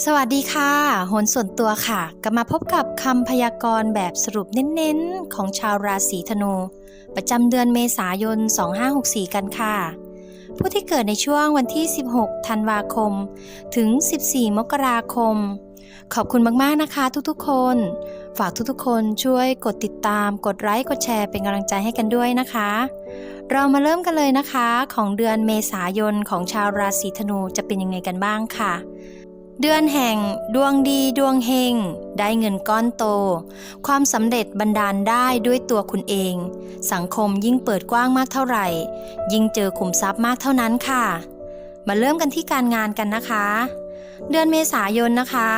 สวัสดีค่ะโหนส่วนตัวค่ะ กลับมาพบกับคำพยากรณ์แบบสรุปเน้นๆ ของชาวราศีธนู ประจำเดือนเมษายน 2564 กันค่ะ ผู้ที่เกิดในช่วงวันที่ 16 ธันวาคม ถึง 14 มกราคม ขอบคุณมากๆนะคะทุกๆคน ฝากทุกๆคนช่วยกดติดตาม กดไลค์ กดแชร์เป็นกำลังใจให้กันด้วยนะคะ เรามาเริ่มกันเลยนะคะ ของเดือนเมษายนของชาวราศีธนูจะเป็นยังไงกันบ้างค่ะ เดือนแห่งดวงดีดวงเฮง ได้เงินก้อนโต ความสำเร็จบันดาลได้ด้วยตัวคุณเอง สังคมยิ่งเปิดกว้างมากเท่าไหร่ ยิ่งเจอขุมทรัพย์มากเท่านั้นค่ะ มาเริ่มกันที่การงานกันนะคะ เดือนเมษายนนะคะ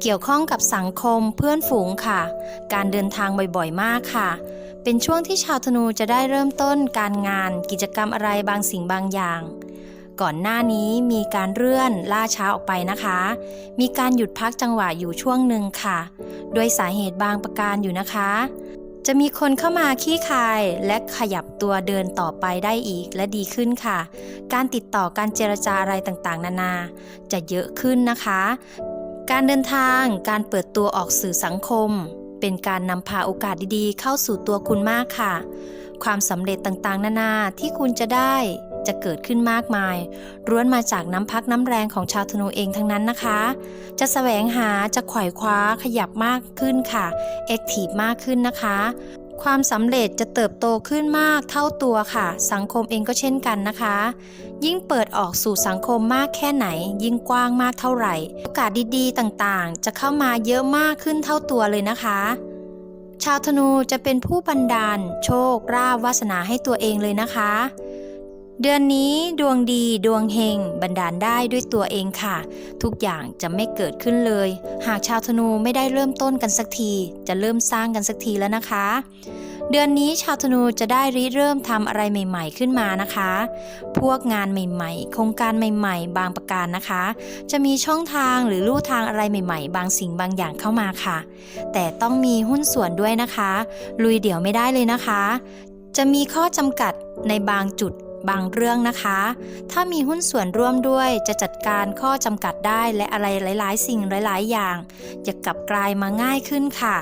เกี่ยวข้องกับสังคมเพื่อนฝูงค่ะ การเดินทางบ่อยๆมากค่ะ เป็นช่วงที่ชาวธนูจะได้เริ่มต้นการงานกิจกรรมอะไรบางสิ่งบางอย่าง ก่อนหน้านี้มีการเลื่อนล่าช้าออกไปนะคะ มีการหยุดพักจังหวะอยู่ช่วงหนึ่งค่ะ โดยสาเหตุบางประการอยู่นะคะ จะมีคนเข้ามาขี้คายและขยับตัวเดินต่อไปได้อีกและดีขึ้นค่ะ การติดต่อการเจรจาอะไรต่างๆ นานา จะเยอะขึ้นนะคะ การเดินทาง การเปิดตัวออกสื่อสังคม เป็นการนำพาโอกาสดีๆ เข้าสู่ตัวคุณมากค่ะ ความสำเร็จต่างๆ นานาที่คุณจะได้ จะเกิดขึ้นมากมายร้วนมาจากน้ำพักน้ำแรงของชาวธนูเองทั้งนั้นนะคะ จะแสวงหาจะไขว่คว้าขยับมากขึ้นค่ะแอคทีฟมากขึ้นนะคะ ความสำเร็จจะเติบโตขึ้นมากเท่าตัวค่ะ สังคมเองก็เช่นกันนะคะ ยิ่งเปิดออกสู่สังคมมากแค่ไหน ยิ่งกว้างมากเท่าไหร่ โอกาสดีๆ ต่างๆ จะเข้ามาเยอะมากขึ้นเท่าตัวเลยนะคะชาวธนูจะเป็นผู้บันดาล โชคราบวาสนาให้ตัวเองเลยนะคะ เดือนนี้ดวงดีดวงเฮงบันดาลได้ด้วยตัวเองค่ะ ทุกอย่างจะไม่เกิดขึ้นเลย หากชาวธนูไม่ได้เริ่มต้นกันสักที จะเริ่มสร้างกันสักทีแล้วนะคะ เดือนนี้ชาวธนูจะได้ริเริ่มทำอะไรใหม่ ๆ ขึ้นมานะคะ พวกงานใหม่ๆ โครงการใหม่ๆ บางประการนะคะ จะมีช่องทางหรือลู่ทางอะไรใหม่ๆ บางสิ่งบางอย่างเข้ามาค่ะ แต่ต้องมีหุ้นส่วนด้วยนะคะ ลุยเดี่ยวไม่ได้เลยนะคะ จะมีข้อจำกัดในบางจุด บางเรื่องนะคะ ถ้ามีหุ้นส่วนร่วมด้วยจะจัดการข้อจำกัดได้และอะไรหลาย ๆ สิ่งหลาย ๆ อย่าง จะกลับกลายมาง่ายขึ้นค่ะ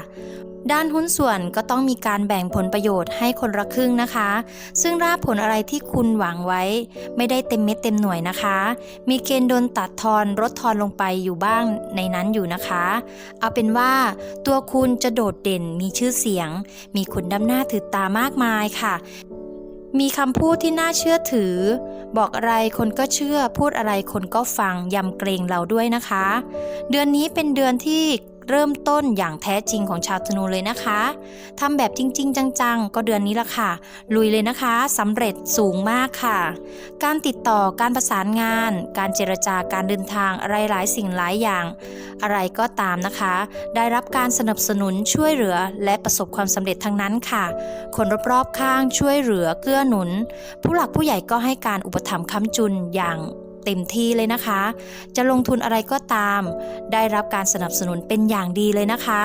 ด้านหุ้นส่วนก็ต้องมีการแบ่งผลประโยชน์ให้คนละครึ่งนะคะ ซึ่งราบผลอะไรที่คุณหวังไว้ ไม่ได้เต็มเม็ดเต็มหน่วยนะคะ มีเกณฑ์โดนตัดทอนลดทอนลงไปอยู่บ้างในนั้นอยู่นะคะ เอาเป็นว่าตัวคุณจะโดดเด่นมีชื่อเสียง มีคนดำหน้าถือตามากมายค่ะ มีคำพูดที่น่าเชื่อถือ บอกอะไรคนก็เชื่อ พูดอะไรคนก็ฟังยำเกรงเราด้วยนะคะ เดือนนี้เป็นเดือนที่ เริ่มต้นอย่างแท้จริงของชาวธนูเลยนะคะทำแบบจริง ๆ จังๆ ก็เดือนนี้ละค่ะ ลุยเลยนะคะสำเร็จสูงมากค่ะ การติดต่อการประสานงาน การเจรจาการเดินทางอะไรหลายสิ่งหลายอย่าง อะไรก็ตามนะคะ ได้รับการสนับสนุนช่วยเหลือ และประสบความสำเร็จทั้งนั้นค่ะ คนรอบๆข้างช่วยเหลือเกื้อหนุน ผู้หลักผู้ใหญ่ก็ให้การอุปถัมภ์ค้ำจุนอย่าง เต็มที่เลยนะคะ จะลงทุนอะไรก็ตาม ได้รับการสนับสนุนเป็นอย่างดีเลยนะคะ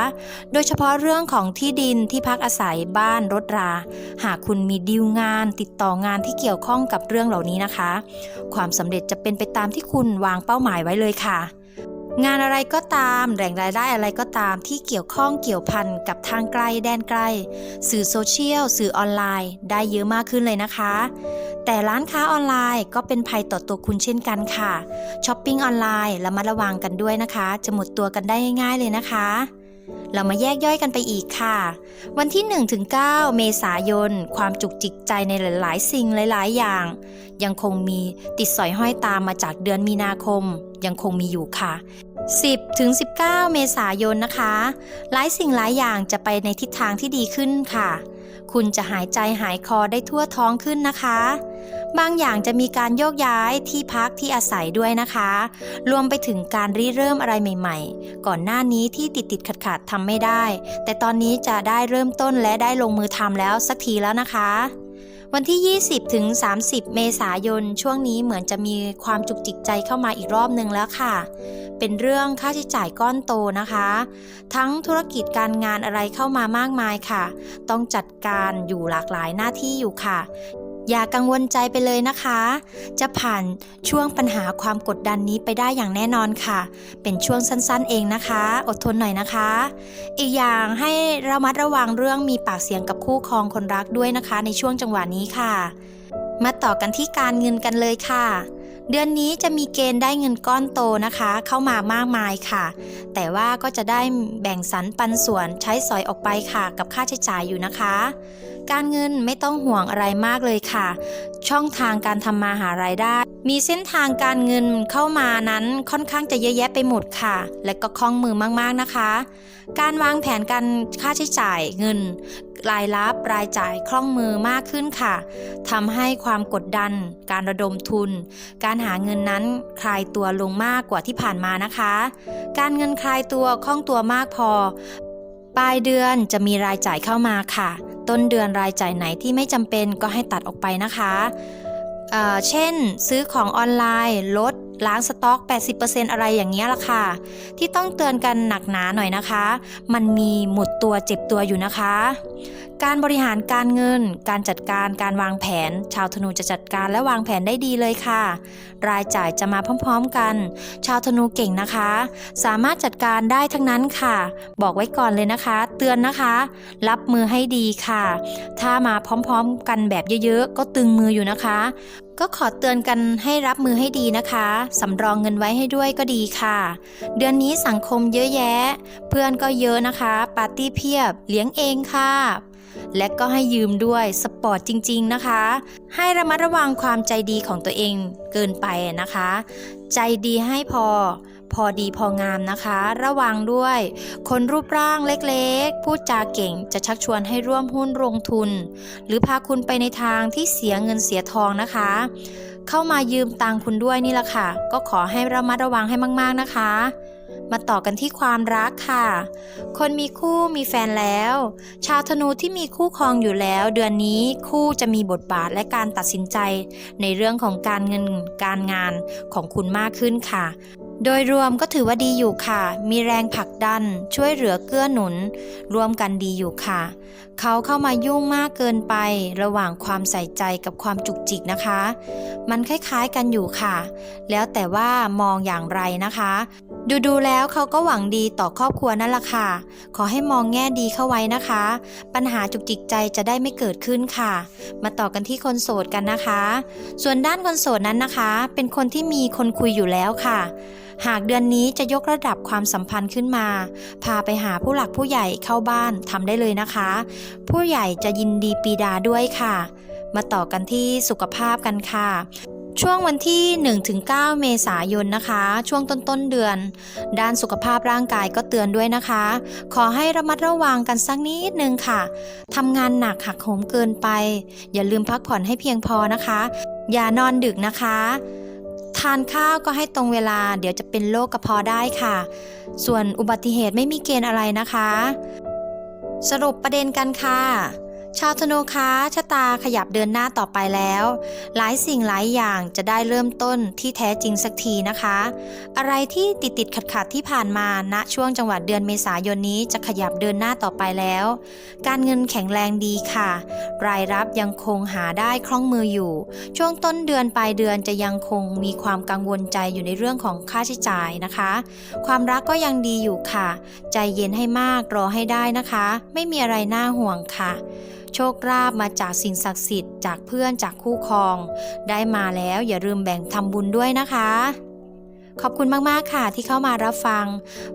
โดยเฉพาะเรื่องของที่ดินที่พักอาศัยบ้านรถรา หากคุณมีดีลงาน ติดต่องานที่เกี่ยวข้องกับเรื่องเหล่านี้นะคะ ความสำเร็จจะเป็นไปตามที่คุณวางเป้าหมายไว้เลยค่ะงานอะไรก็ตามแหล่งรายได้อะไรก็ตามที่เกี่ยวข้องเกี่ยวพันกับทางไกลแดนไกล สื่อโซเชียล สื่อออนไลน์ ได้เยอะมากขึ้นเลยนะคะ แต่ร้านค้าออนไลน์ก็เป็นภัยต่อตัวคุณเช่นกันค่ะช้อปปิ้งออนไลน์ระมัดระวังกันด้วยนะคะ จะหมดตัวกันได้ง่ายๆเลยนะคะ เรามาแยกย่อยกันไปอีกค่ะ วันที่ 1-9 เมษายน ความจุกจิกใจในหลาย ๆ สิ่งหลาย ๆ อย่าง ยังคงมีติดสอยห้อยตามมาจากเดือนมีนาคม ยังคงมีอยู่ค่ะ 10ถึง19 เมษายนนะคะ หลายสิ่งหลายอย่างจะไปในทิศทางที่ดีขึ้นค่ะ คุณจะหายใจหายคอได้ทั่วท้องขึ้นนะคะ บางอย่างจะมีการโยกย้ายที่พักที่อาศัยด้วยนะคะ รวมไปถึงการริเริ่มอะไรใหม่ ๆ ก่อนหน้านี้ที่ติดติดขัดขัดๆทำไม่ได้ แต่ตอนนี้จะได้เริ่มต้นและได้ลงมือทำแล้วสักทีแล้วนะคะวันที่ 20 ถึง 30 เมษายน ช่วงนี้เหมือนจะมีความจุกจิกใจเข้ามาอีกรอบหนึ่งแล้วค่ะ เป็นเรื่องค่าใช้จ่ายก้อนโตนะคะ ทั้งธุรกิจการงานอะไรเข้ามามากมายค่ะ ต้องจัดการอยู่หลากหลายหน้าที่อยู่ค่ะ อย่ากังวลใจไปเลยนะคะ จะผ่านช่วงปัญหาความกดดันนี้ไปได้อย่างแน่นอนค่ะ เป็นช่วงสั้นๆเองนะคะ อดทนหน่อยนะคะ อีกอย่างให้ระมัดระวังเรื่องมีปากเสียงกับคู่ครองคนรักด้วยนะคะ ในช่วงจังหวะนี้ค่ะ มาต่อกันที่การเงินกันเลยค่ะ เดือนนี้จะมีเกณฑ์ได้เงินก้อนโตนะคะ เข้ามามากมายค่ะ แต่ว่าก็จะได้แบ่งสรรปันส่วนใช้สอยออกไปค่ะ กับค่าใช้จ่ายอยู่นะคะ การเงินไม่ต้องห่วงอะไรมากเลยค่ะ ช่องทางการทำมาหารายได้ มีเส้นทางการเงินเข้ามานั้นค่อนข้างจะเยอะแยะไปหมดค่ะ และก็คล่องมือมากๆนะคะ การวางแผนการค่าใช้จ่ายเงิน รายรับรายจ่ายคล่องมือมากขึ้นค่ะทำให้ความกดดัน การระดมทุน การหาเงินนั้นคลายตัวลงมากกว่าที่ผ่านมานะคะ การเงินคลายตัวคล่องตัวมากพอ ปลายเดือนจะมีรายจ่ายเข้ามาค่ะ ต้นเดือนรายจ่ายไหนที่ไม่จำเป็นก็ให้ตัดออกไปนะคะเเช่น ซื้อของออนไลน์ลด ล้างสต็อก 80%อะไรอย่างเงี้ยละค่ะ ที่ต้องเตือนกันหนักหนาหน่อยนะคะ มันมีหมดตัวเจ็บตัวอยู่นะคะ การบริหารการเงิน การจัดการการวางแผน ชาวธนูจะจัดการและวางแผนได้ดีเลยค่ะ รายจ่ายจะมาพร้อมๆกัน ชาวธนูเก่งนะคะ สามารถจัดการได้ทั้งนั้นค่ะ บอกไว้ก่อนเลยนะคะ เตือนนะคะ รับมือให้ดีค่ะ ถ้ามาพร้อมๆกันแบบเยอะๆ ก็ตึงมืออยู่นะคะ ก็ขอเตือนกันให้รับมือให้ดีนะคะ สำรองเงินไว้ให้ด้วยก็ดีค่ะ เดือนนี้สังคมเยอะแยะ เพื่อนก็เยอะนะคะ ปาร์ตี้เพียบ เลี้ยงเองค่ะ และก็ให้ยืมด้วยสปอร์ตจริง ๆนะคะ ให้ระมัดระวังความใจดีของตัวเองเกินไปนะคะ ใจดีให้พอ พอดีพองามนะคะ ระวังด้วย คนรูปร่างเล็กๆ พูดจาเก่งจะชักชวนให้ร่วมหุ้นลงทุน หรือพาคุณไปในทางที่เสียเงินเสียทองนะคะ เข้ามายืมตังคุณด้วยนี่แหละค่ะ ก็ขอให้ระมัดระวังให้มากๆนะคะมาต่อกันที่ความรักค่ะ คนมีคู่มีแฟนแล้ว ชาวธนูที่มีคู่ครองอยู่แล้ว เดือนนี้คู่จะมีบทบาทและการตัดสินใจ ในเรื่องของการเงินการงานของคุณมากขึ้นค่ะ โดยรวมก็ถือว่าดีอยู่ค่ะ มีแรงผลักดัน ช่วยเหลือเกื้อหนุน รวมกันดีอยู่ค่ะ เขาเข้ามายุ่งมากเกินไประหว่างความใส่ใจกับความจุกจิกนะคะ มันคล้ายๆกันอยู่ค่ะ แล้วแต่ว่ามองอย่างไรนะคะ ดูดูๆแล้วเขาก็หวังดีต่อครอบครัวนั่นแหละค่ะ ขอให้มองแง่ดีเข้าไว้นะคะ ปัญหาจุกจิกใจจะได้ไม่เกิดขึ้นค่ะ มาต่อกันที่คนโสดกันนะคะ ส่วนด้านคนโสดนั้นนะคะ เป็นคนที่มีคนคุยอยู่แล้วค่ะหากเดือนนี้จะยกระดับความสัมพันธ์ขึ้นมา พาไปหาผู้หลักผู้ใหญ่เข้าบ้านทำได้เลยนะคะ ผู้ใหญ่จะยินดีปีดาด้วยค่ะ มาต่อกันที่สุขภาพกันค่ะช่วงวันที่ 1-9 เมษายนนะคะ ช่วงต้นต้นเดือน ด้านสุขภาพร่างกายก็เตือนด้วยนะคะ ขอให้ระมัดระวังกันสักนิดนึงค่ะทำงานหนักหักโหมเกินไป อย่าลืมพักผ่อนให้เพียงพอนะคะ อย่านอนดึกนะคะ ทานข้าวก็ให้ตรงเวลา เดี๋ยวจะเป็นโรคกระเพาะได้ค่ะ ส่วนอุบัติเหตุไม่มีเกณฑ์อะไรนะคะ สรุปประเด็นกันค่ะ ชาวธนูคะชะตาขยับเดินหน้าต่อไปแล้ว หลายสิ่งหลายอย่างจะได้เริ่มต้นที่แท้จริงสักทีนะคะ อะไรที่ติดติดขัดขัดที่ผ่านมาณช่วงจังหวัดเดือนเมษายนนี้จะขยับเดินหน้าต่อไปแล้ว การเงินแข็งแรงดีค่ะ รายรับยังคงหาได้คล่องมืออยู่ ช่วงต้นเดือนปลายเดือนจะยังคงมีความกังวลใจอยู่ในเรื่องของค่าใช้จ่ายนะคะ ความรักก็ยังดีอยู่ค่ะ ใจเย็นให้มากรอให้ได้นะคะ ไม่มีอะไรน่าห่วงค่ะ โชคลาภมาจากสิ่งศักดิ์สิทธิ์จากเพื่อนจากคู่ครอง ได้มาแล้วอย่าลืมแบ่งทำบุญด้วยนะคะ ขอบคุณมาก ๆ ค่ะที่เข้ามารับฟัง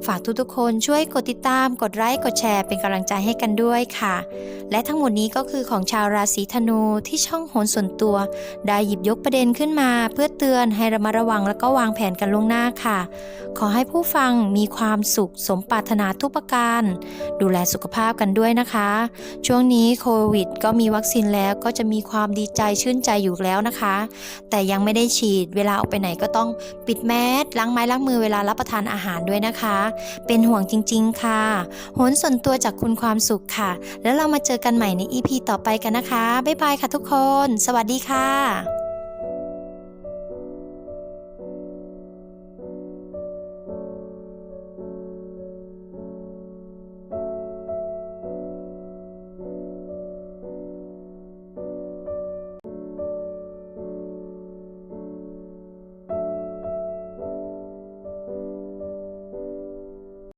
ฝากทุก ๆ คนช่วยกดติดตาม กดไลค์กดแชร์เป็นกำลังใจให้กันด้วยค่ะ และทั้งหมดนี้ก็คือของชาวราศีธนูที่ช่องโหนส่วนตัว ได้หยิบยกประเด็นขึ้นมา เพื่อเตือนให้ระมัดระวังแล้วก็วางแผนกันล่วงหน้าค่ะ ขอให้ผู้ฟังมีความสุขสมปรารถนาทุกประการ ดูแลสุขภาพกันด้วยนะคะ ช่วงนี้โควิด ก็มีวัคซีนแล้วก็จะมีความดีใจชื่นใจอยู่แล้วนะคะ แต่ยังไม่ได้ฉีดเวลาออกไปไหนก็ต้องปิดแมสล้างไม้ล้างมือเวลารับประทานอาหารด้วยนะคะ เป็นห่วงจริง ๆ ค่ะโหนส่วนตัวจากคุณความสุขค่ะ แล้วเรามาเจอกันใหม่ใน EP ต่อไปกันนะคะ บ๊ายบายค่ะทุกคน สวัสดีค่ะ